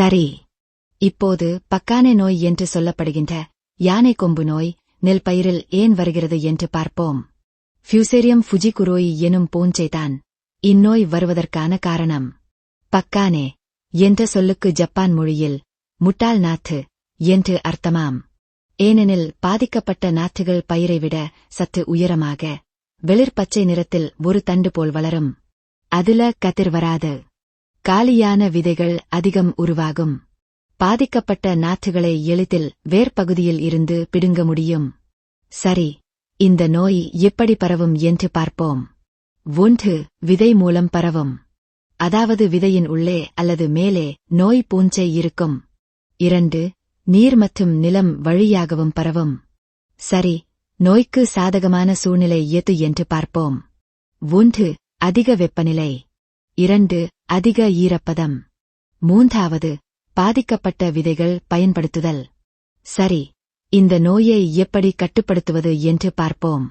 சரி. இப்போது பக்கானே நோய் என்று சொல்லப்படுகின்ற யானை கொம்பு நோய் நெல் பயிரில் ஏன் வருகிறது என்று பார்ப்போம். ஃபியூசேரியம் ஃபுஜிகுரோய் எனும் பூஞ்சைதான் இந்நோய் வருவதற்கான காரணம். பக்கானே என்ற சொல்லுக்கு ஜப்பான் மொழியில் முட்டாள் நாத்து என்று அர்த்தமாம். ஏனெனில் பாதிக்கப்பட்ட நாற்றுகள் பயிரை விட சற்று உயரமாக வெளிர் பச்சை நிறத்தில் ஒரு தண்டு போல் வளரும். அதுல கதிர் வராது. காலியான விதைகள் அதிகம் உருவாகும். பாதிக்கப்பட்ட நாற்றுகளை எளிதில் வேர்பகுதியில் இருந்து பிடுங்க முடியும். சரி இந்த நோய் எப்படி பரவும் என்று பார்ப்போம். ஒன்று விதை மூலம் பரவும். அதாவது விதையின் உள்ளே அல்லது மேலே நோய் பூஞ்சை இருக்கும். இரண்டு நீர் மற்றும் நிலம் வழியாகவும் பரவும். சரி நோய்க்கு சாதகமான சூழ்நிலை எது என்று பார்ப்போம். ஒன்று அதிக வெப்பநிலை. இரண்டு அதிக ஈரப்பதம். மூன்றாவது பாதிக்கப்பட்ட விதைகள் பயன்படுத்துதல். சரி இந்த நோயை எப்படி கட்டுப்படுத்துவது என்று பார்ப்போம்.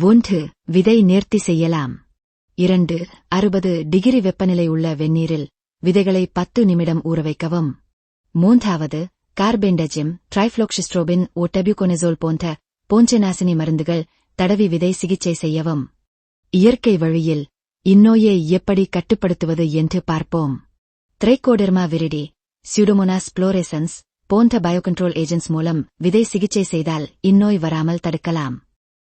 ஒன்று விதை நேர்த்தி செய்யலாம். இரண்டு அறுபது டிகிரி வெப்பநிலை உள்ள வெந்நீரில் விதைகளை பத்து நிமிடம் ஊற வைக்கவும். மூன்றாவது கார்பெண்டஜிம் ஓ ஓட்டபியூகோனெசோல் போன்ற போஞ்சநாசினி மருந்துகள் தடவி விதை சிகிச்சை செய்யவும். இயற்கை வழியில் இந்நோயை எப்படி கட்டுப்படுத்துவது என்று பார்ப்போம். திரைக்கோடெர்மா விரிடி சியூடோமோனாஸ் புளோரெசன்ஸ் போன்ற பயோகண்ட்ரோல் ஏஜென்ட்ஸ் மூலம் விதை சிகிச்சை செய்தால் இந்நோய் வராமல் தடுக்கலாம்.